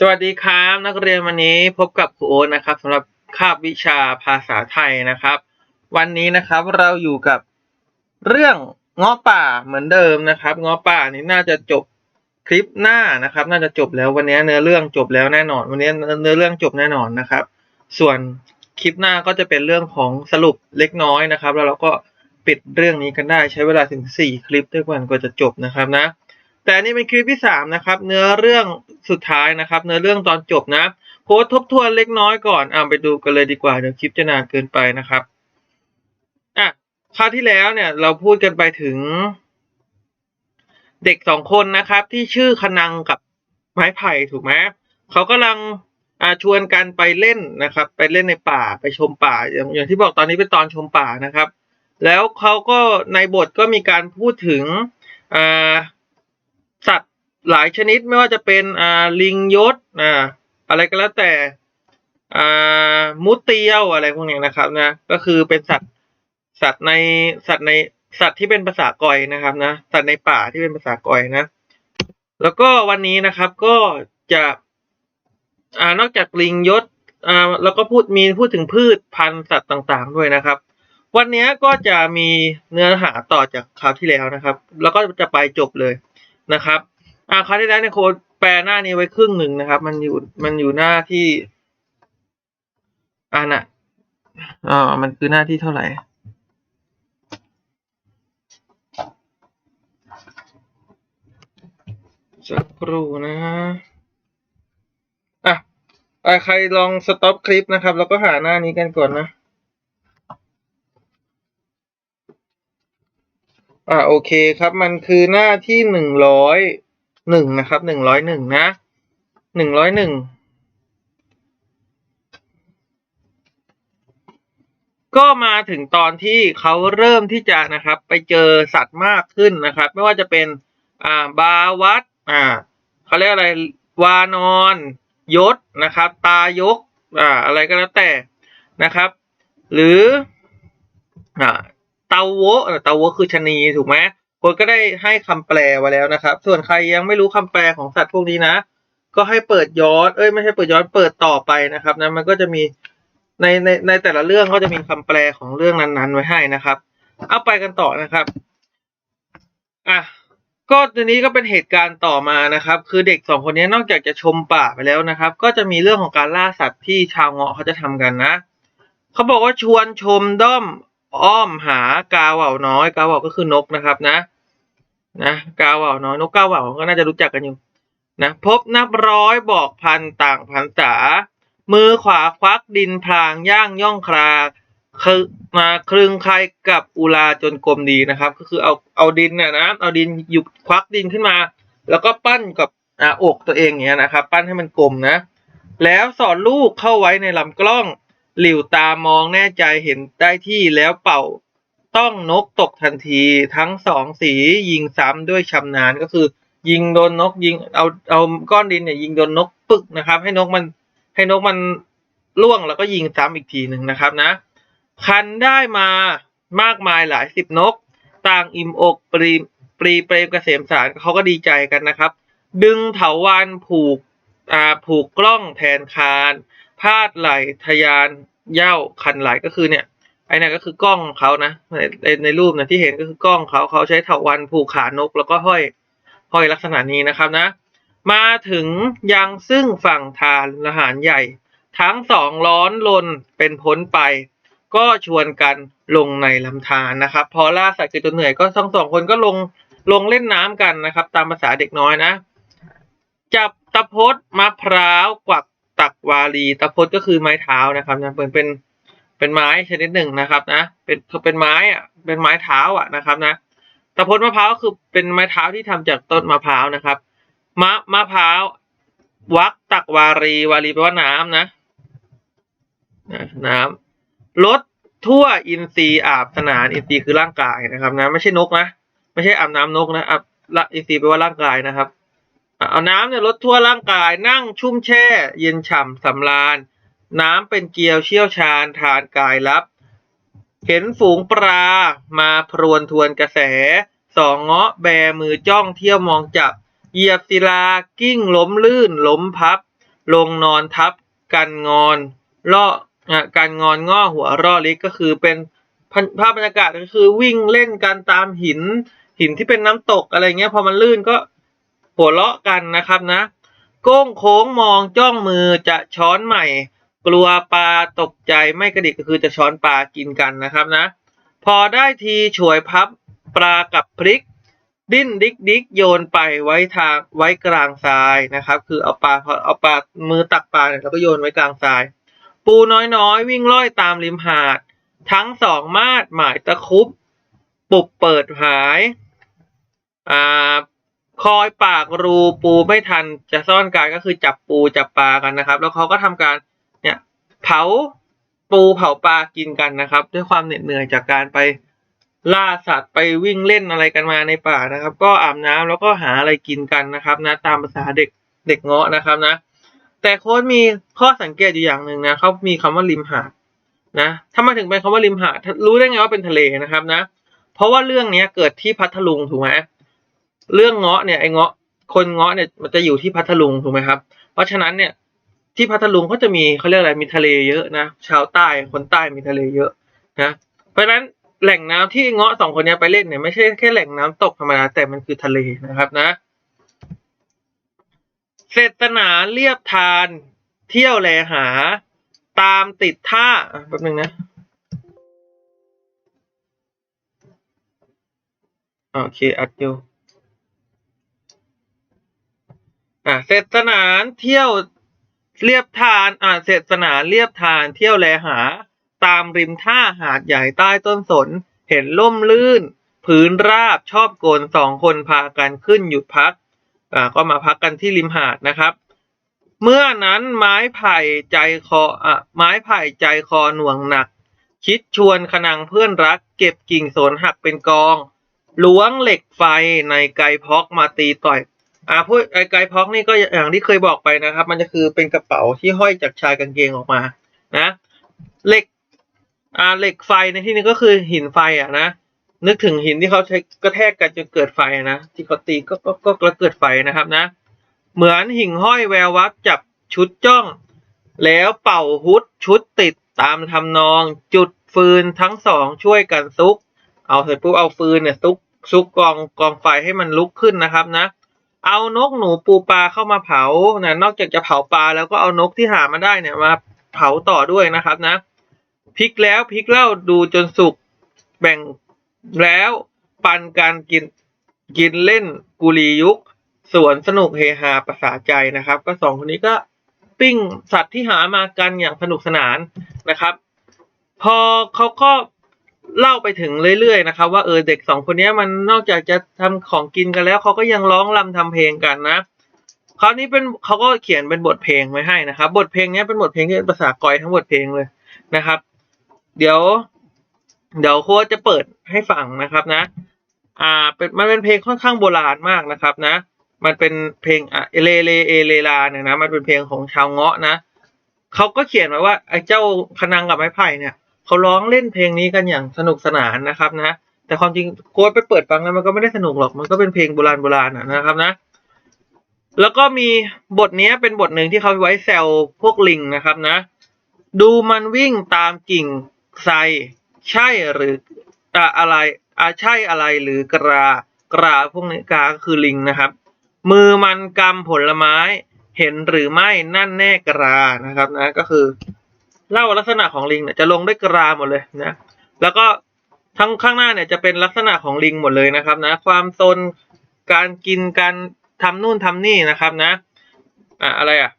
สวัสดีครับนักเรียนวันนี้พบกับครูโอ๊ตนะครับสำหรับคาบวิชาภาษาไทยนะครับ วันนี้นะครับเราอยู่กับเรื่องง้อป่าเหมือนเดิมนะครับง้อป่านี้น่าจะจบคลิปหน้านะครับ น่าจะจบแล้ววันนี้เนื้อเรื่องจบแล้วแน่นอน วันนี้เนื้อเรื่องจบแน่นอนนะครับ ส่วนคลิปหน้าก็จะเป็นเรื่องของสรุปเล็กน้อยนะครับ แล้วเราก็ปิดเรื่องนี้กันได้ใช้เวลาถึงสี่คลิปด้วยกันกว่าจะจบนะครับนะ แต่นี่เป็นคลิปที่สามนะครับ เนื้อเรื่องสุดท้ายนะครับ เนื้อเรื่องตอนจบนะโพสต์ทบทวนเล็กน้อยก่อนอ่าไปดูกันเลยดีกว่าเดี๋ยวคลิปจะนานเกินไปนะครับอะคราวที่แล้วเนี่ย เราพูดกันไปถึง เด็กสองคนนะครับ ที่ชื่อคนังกับไม้ไผ่ถูกไหมเขากำลังอาชวนกันไปเล่นนะครับ ไปเล่นในป่าไปชมป่าอย่างอย่างที่บอกตอนนี้เป็นตอนชมป่านะครับ แล้วเขาก็ในบทก็มีการพูดถึงอ่า หลายชนิดไม่ว่าจะเป็นอ่าลิงยศอ่าอะไรก็แล้วแต่อ่ามุดเตียวอะไรพวกนี้นะครับนะ ก็คือเป็นสัตว์สัตว์ในสัตว์ในสัตว์ที่เป็นภาษากอยนะครับนะสัตว์ในป่าที่เป็นภาษากอยนะ แล้วก็วันนี้นะครับก็จะอ่านอกจากลิงยศอ่าแล้วก็พูดมีพูดถึงพืชพันธุ์สัตว์ต่างๆ ด้วยนะครับ วันนี้ก็จะมีเนื้อหาต่อจากคราวที่แล้วนะครับ แล้วก็จะไปจบเลยนะครับ อ่าคราวที่แล้วเนี่ยโค้ดแปลหน้านี้ไว้ครึ่งหนึ่งนะครับ มันอยู่มันอยู่หน้าที่อ่าน่ะอ่ามันคือหน้าที่เท่าไหร่สักครู่นะอะอะใครลองสต็อปคลิปนะครับ แล้วก็หาหน้านี้กันก่อนนะ อ่าโอเคครับ มันคือหน้าที่หนึ่งร้อย หนึ่งนะครับหนึ่งร้อยหนึ่งนะหนึ่งร้อยหนึ่งก็มาถึงตอนที่เขาเริ่มที่จะนะครับ ไปเจอสัตว์มากขึ้นนะครับ ไม่ว่าจะเป็นอ่าบาวัดอ่าเขาเรียกอะไรวานอนยศนะครับ ตายกอ่าอะไรก็แล้วแต่นะครับ หรืออ่าเตาโวเออเตาโวคือชะนีถูกไหม คนก็ได้ให้คำแปลไว้แล้วนะครับ ส่วนใครยังไม่รู้คำแปลของสัตว์พวกนี้นะ ก็ให้เปิดย้อนเอ้ยไม่ใช่เปิดย้อนเปิดต่อไปนะครับนะมันก็จะมีในในในแต่ละเรื่องก็จะมีคำแปลของเรื่องนั้นๆ ไว้ให้นะครับ เอาไปกันต่อนะครับอะก็ทีนี้ก็เป็นเหตุการณ์ต่อมานะครับ คือเด็กสองคนนี้นอกจากจะชมป่าไปแล้วนะครับ ก็จะมีเรื่องของการล่าสัตว์ที่ชาวเงาะเขาจะทำกันนะ เขาบอกว่าชวนชมด้อมอ้อมหากาเหว่าน้อย กาเหว่าก็คือนกนะครับนะ นะกาเหว่าน้อยนกกาเหว่าก็น่าจะรู้จักกันอยู่นะพบนับร้อยบอกพันต่างพันษา มือขวาควักดินพลางย่างย่องคราคือมาคลึงใครกับอุลาจนกลมดีนะครับ ก็คือเอาเอาดินเนี่ยนะเอาดินหยุบควักดินขึ้นมา แล้วก็ปั้นกับอ่าอกตัวเองอย่างเงี้ยนะครับ ปั้นให้มันกลมนะ แล้วสอนลูกเข้าไว้ในลำกล้อง หลิวตามองแน่ใจเห็นได้ที่แล้วเป่า ต้องนกตกทันทีทั้งสองสียิงซ้ำด้วยชำนาญก็คือ ยิงโดนนกยิงเอาเอาก้อนดินเนี่ยยิงโดนนกปึกนะครับ ให้นกมันให้นกมันล่วงแล้วก็ยิงซ้ำอีกทีหนึ่งนะครับนะ คันได้มามากมายหลายสิบนก ต่างอิ่มอกปรีปรีเปรมเกษมสารเขาก็ดีใจกันนะครับ ดึงเถาวันผูกอ่าผูกกล้องแทนคานพาดไหลทะยานเย้าคันไหลก็คือเนี่ย ไอ้นี่ยก็คือกล้องของเขานะในในในรูปนะที่เห็นก็คือกล้องเขาเขาใช้เถาวันผูกขานก แล้วก็ห้อยห้อยลักษณะนี้นะครับนะ มาถึงยังซึ่งฝั่งทานละหารใหญ่ ทั้งสองร้อนลนเป็นพ้นไป ก็ชวนกันลงในลำธารนะครับ พอล่าสัตว์เกิดจนเหนื่อยก็ทั้งสองคนก็ลงลงเล่นน้ำกันนะครับ ตามภาษาเด็กน้อยนะ จับตะพดมะพร้าวกวักตักวาลี ตะพดก็คือไม้เท้านะครับนะเป็นเป็น เป็นไม้ชนิดหนึ่งนะครับนะ เป็นเป็นไม้อะเป็นไม้เท้าอะนะครับนะตะพดมะพร้าวคือเป็นไม้เท้าที่ทำจากต้นมะพร้าวนะครับ มะมะพร้าววักตักวารีวารีแปลว่าน้ำนะนะน้ำลดทั่วอินทรีย์อาบสนานอินทรีย์คือร่างกายนะครับนะไม่ใช่นกนะไม่ใช่อาบน้ำนกนะอาบละอินทรีย์แปลว่าร่างกายนะครับเอาน้ำเนี่ยลดทั่วร่างกายนั่งชุ่มแช่ เย็นฉ่ำสำราญ น้ำเป็นเกลียวเชี่ยวชาญทานกายรับ เห็นฝูงปลามาพรวนทวนกระแส สองเงาะแบมือจ้องเที่ยวมองจับ เหยียบศิลากิ้งล้มลื่นล้มพับ ลงนอนทับ กันงอนล่ออะการงอนง่อหัวร่อลิกก็คือเป็นภาพบรรยากาศก็คือวิ่งเล่นกันตามหิน หินที่เป็นน้ำตกอะไรเงี้ยพอมันลื่นก็หัวเราะกันนะครับนะ โก้งโค้งมองจ้องมือจะช้อนใหม่ กลัวปลาตกใจไม่กระดิกก็คือจะช้อนปลากินกันนะครับนะ พอได้ทีฉวยพับปลากับพริก ดิ้นดิกดิกโยนไปไว้ทางไว้กลางทรายนะครับ คือเอาปลาพอเอาปลามือตักปลาเนี่ยแล้วก็โยนไว้กลางทราย ปูน้อยๆ วิ่งล่อยตามริมหาด ทั้งสองมาดหมายตะคุบปุบเปิดหายอ่าคอยปากรูปูไม่ทันจะซ่อนกายก็คือจับปูจับปลากันนะครับ แล้วเขาก็ทำการ เผาปูเผาปลากินกันนะครับ ด้วยความเหน็ดเหนื่อยจากการไปล่าสัตว์ไปวิ่งเล่นอะไรกันมาในป่านะครับ ก็อาบน้ำแล้วก็หาอะไรกินกันนะครับนะตามภาษาเด็กเด็กเงาะนะครับนะ แต่โค้ดมีข้อสังเกตอยู่อย่างหนึ่งนะเขามีคำว่าริมหาดนะถ้ามาถึงเป็นคำว่าริมหาดรู้ได้ไงว่าเป็นทะเลนะครับนะ เพราะว่าเรื่องเนี้ยเกิดที่พัทลุงถูกไหมเรื่องเงาะเนี่ยไอ้เงาะคนเงาะเนี่ยมันจะอยู่ที่พัทลุงถูกไหมครับ เพราะฉะนั้นเนี่ย ที่พัทลุงเขาจะมีเขาเรียกอะไรมีทะเลเยอะนะชาวใต้คนใต้มีทะเลเยอะนะเพราะฉะนั้นแหล่งน้ำที่เงาะสองคนนี้ไปเล่นเนี่ยไม่ใช่แค่แหล่งน้ำตกธรรมดาแต่มันคือทะเลนะครับนะเศรษฐนาเรียบทานเที่ยวแลหา ตามติดท่าแป๊บนึงนะโอเค อัดอยู่อะเสร็จสนานเที่ยว เรียบทานอ่าเสร็จสนานเรียบทานเที่ยวแลหา ตามริมท่าหาดใหญ่ใต้ต้นสน เห็นล่มลื่น พื้นราบชอบโกนสองคนพากันขึ้นหยุดพักอ่าก็มาพักกันที่ริมหาดนะครับ เมื่อนั้นไม้ไผ่ใจคออะไม้ไผ่ใจคอหน่วงหนัก คิดชวนขนังเพื่อนรัก เก็บกิ่งสนหักเป็นกองล้วงเหล็กไฟในไกพอกมาตีต่อย อ่าพูดไอ้ไกรพอกนี่ก็อย่างที่เคยบอกไปนะครับ มันจะคือเป็นกระเป๋าที่ห้อยจากชายกางเกงออกมา นะเหล็กอ่าเหล็กไฟในที่นี้ก็คือหินไฟอะนะนึกถึงหินที่เขาใช้กระแทกกันจนเกิดไฟนะที่เขาตีก็ก็ก็ก็เกิดไฟนะครับนะ เหมือนหิ่งห้อยแวววับจับชุดจ้อง แล้วเป่าฮุดชุดติดตามทำนอง จุดฟืนทั้งสองช่วยกันซุก เอาเสร็จปุ๊บเอาฟืนเนี่ยซุกซุกกองกองไฟให้มันลุกขึ้นนะครับนะ เอานกหนูปูปลาเข้ามาเผานะนอกจากจะเผาปลาแล้วก็เอานกที่หามาได้เนี่ยมาเผาต่อด้วยนะครับนะพลิกแล้วพลิกเล่าดูจนสุกแบ่งแล้วปันการกินกินเล่นกุลียุคสวนสนุกเฮฮาประสาใจนะครับ ก็สองคนนี้ก็ปิ้งสัตว์ที่หามากันอย่างสนุกสนานนะครับ พอเขาก็ เล่าไปถึงเรื่อยๆนะครับว่าเออเด็กสองคนนี้มันนอกจากจะทำของกินกันแล้วเขาก็ยังร้องรำทำเพลงกันนะคราวนี้เป็นเขาก็เขียนเป็นบทเพลงไว้ให้นะครับ บทเพลงนี้เป็นบทเพลงที่เป็นภาษากอยทั้งบทเพลงเลยนะครับ เดี๋ยว เดี๋ยวโค้ชจะเปิดให้ฟังนะครับนะ อ่าเป็นมันเป็นเพลงค่อนข้างโบราณมากนะครับนะ มันเป็นเพลงอะเอเลเลเอเลลาเนี่ยนะ มันเป็นเพลงของชาวเงาะนะเขาก็เขียนไว้ว่าไอ้เจ้าคนังกับไม้ไผ่เนี่ย เขาร้องเล่นเพลงนี้กันอย่างสนุกสนานนะครับนะ แต่ความจริงโค้ดไปเปิดฟังแล้วมันก็ไม่ได้สนุกหรอก มันก็เป็นเพลงโบราณโบราณนะครับนะ แล้วก็มีบทนี้เป็นบทหนึ่งที่เขาไว้แซวพวกลิงนะครับนะ ดูมันวิ่งตามกิ่งไทรใช่หรืออะอะไรอะใช่อะไรหรือกรากราพวกนี้กาก็คือลิงนะครับ มือมันกำผลไม้เห็นหรือไม่นั่นแน่กรานะครับนะก็คือ เล่าลักษณะของลิงเนี่ยจะลงด้วยกราหมดเลยนะ แล้วก็ทั้งข้างหน้าเนี่ยจะเป็นลักษณะของลิงหมดเลยนะครับนะ ความซนการกินการทำนู่นทำนี่นะครับนะอ่าอะไรอะ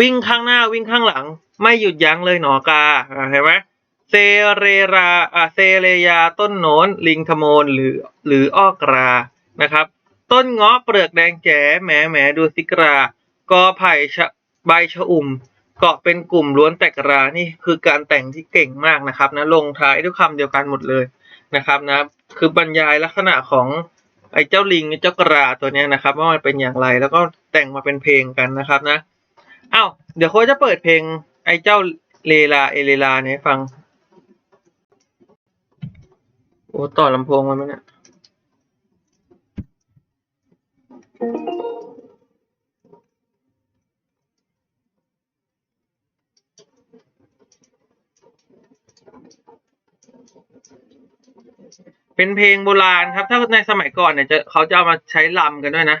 วิ่งข้างหน้าวิ่งข้างหลัง ไม่หยุดยั้งเลยหนอกาเห็นไหมเซเรราอ่าเซเรยาต้นโนนลิงขโมนหรือหรืออ้อกรานะครับ ต้นเงาะเปลือกแดงแจ๋แหมแหมดูสิกรากอไผ่ชะใบชะอุ่ม เกาะเป็นกลุ่มล้วนแตกรานี่คือการแต่งที่เก่งมากนะครับนะลงท้ายด้วยคำเดียวกันหมดเลยนะครับนะคือบรรยายลักษณะของไอ้เจ้าลิงเจ้ากราตัวเนี้ยนะครับ ว่ามันเป็นอย่างไรแล้วก็แต่งมาเป็นเพลงกันนะครับนะอ้าวเดี๋ยวโค้ชจะเปิดเพลง ไอ้เจ้าเลลาเอเลลาเนี่ยให้ฟังโอ้ต่อลำโพงมาไหมเนี่ย เป็นเพลงโบราณครับ ถ้าในสมัยก่อนเนี่ยจะเขาจะเอามาใช้ลำกันด้วยนะ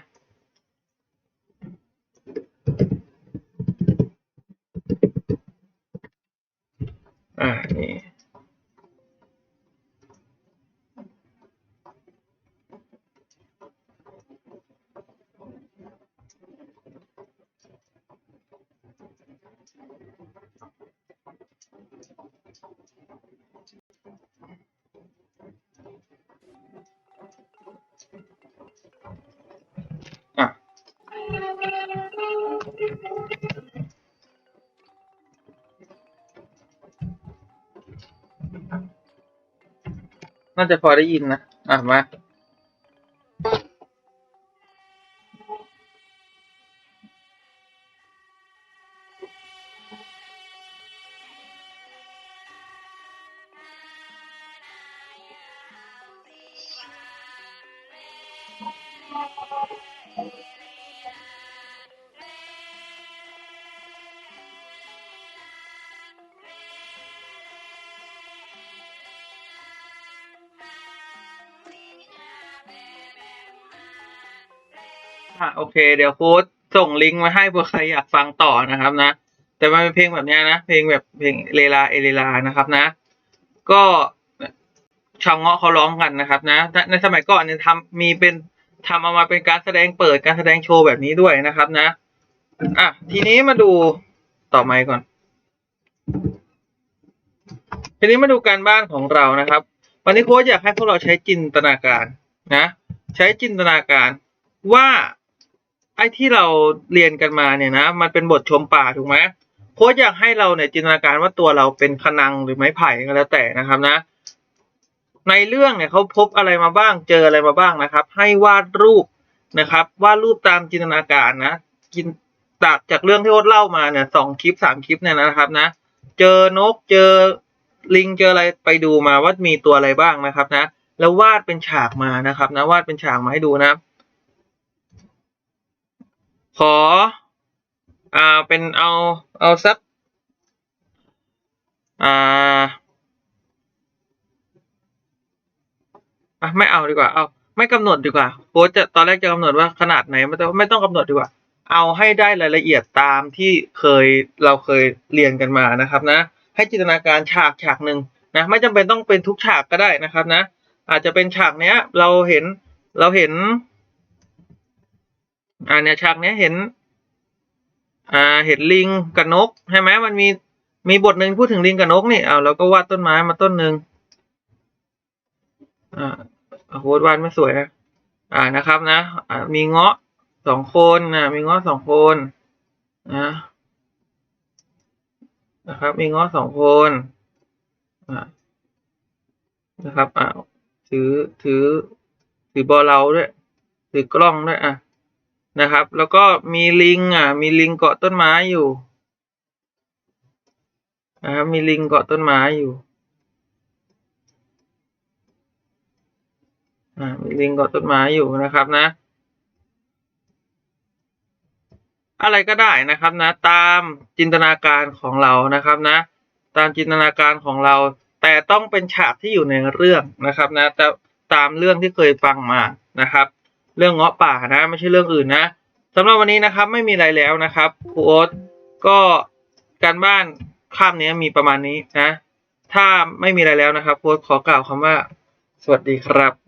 อ่านี่ น่าจะพอได้ยินนะ อะ มา โอเค เดี๋ยวโค้ดส่งลิงก์มาให้เผื่อใครอยากฟังต่อนะครับนะ แต่มันเป็นเพลงแบบนี้นะ เพลงแบบเพลงเลลาเอเลลานะครับนะ ก็ชาวเงาะเขาร้องกันนะครับนะ ในสมัยก่อนเนี่ยทำมีเป็นทำเอามาเป็นการแสดงเปิดการแสดงโชว์แบบนี้ด้วยนะครับนะ อะ ทีนี้มาดูต่อไมค์ก่อน ทีนี้มาดูการบ้านของเรานะครับ วันนี้โค้ชอยากให้พวกเราใช้จินตนาการนะ ใช้จินตนาการว่า ไอ้ที่เราเรียนกันมาเนี่ยนะ มันเป็นบทชมป่าถูกไหมโค้ชอยากให้เราเนี่ยจินตนาการว่าตัวเราเป็นขนังหรือไม้ไผ่ก็แล้วแต่นะครับนะ ในเรื่องเนี่ยเขาพบอะไรมาบ้างเจออะไรมาบ้างนะครับ ให้วาดรูปนะครับ วาดรูปตามจินตนาการนะจินจากจากเรื่องที่โค้ชเล่ามาเนี่ยสองคลิปสามคลิปเนี่ยนะครับนะ เจอนกเจอลิงเจออะไรไปดูมาว่ามีตัวอะไรบ้างนะครับนะ แล้ววาดเป็นฉากมานะครับนะวาดเป็นฉากมาให้ดูนะ ขอ อ่า เป็นเอา เอาสัก อ่าอะไม่เอาดีกว่า เอา ไม่กำหนดดีกว่าโค้ชจะตอนแรกจะกำหนดว่าขนาดไหนไม่ต้องไม่ต้องกำหนดดีกว่า เอาให้ได้รายละเอียดตามที่เคยเราเคยเรียนกันมานะครับนะ ให้จินตนาการฉากฉากหนึ่งนะไม่จำเป็นต้องเป็นทุกฉากก็ได้นะครับนะ อาจจะเป็นฉากเนี้ย เราเห็นเราเห็น อ่าเนี่ยฉากเนี้ยเห็น อ่าเห็นลิงกับนกใช่ไหมมันมีมีบทหนึ่งพูดถึงลิงกับนกนี่เอาเราก็วาดต้นไม้มาต้นหนึ่งอ่าโหวาดไม่สวยนะอ่านะครับนะอ่ามีเงาะสองคนนะมีเงาะสองคนนะนะครับ มีเงาะสองคนอ่านะครับอ่าถือถือถือบอลเราด้วยถือกล้องด้วยอะ นะครับ แล้วก็มีลิงอะมีลิงเกาะต้นไม้อยู่นะครับมีลิงเกาะต้นไม้อยู่อ่ามีลิงเกาะต้นไม้อยู่นะครับนะ อะไรก็ได้นะครับนะ ตามจินตนาการของเรานะครับนะ ตามจินตนาการของเรา แต่ต้องเป็นฉากที่อยู่ในเรื่องนะครับนะแต่ตามเรื่องที่เคยฟังมานะครับ เรื่องเงาะป่านะ ไม่ใช่เรื่องอื่นนะสำหรับวันนี้นะครับไม่มีอะไรแล้วนะครับครูโอ๊ตก็การบ้านคาบนี้มีประมาณนี้นะ ถ้าไม่มีอะไรแล้วนะครับโค้ดขอกล่าวคำว่า สวัสดีครับ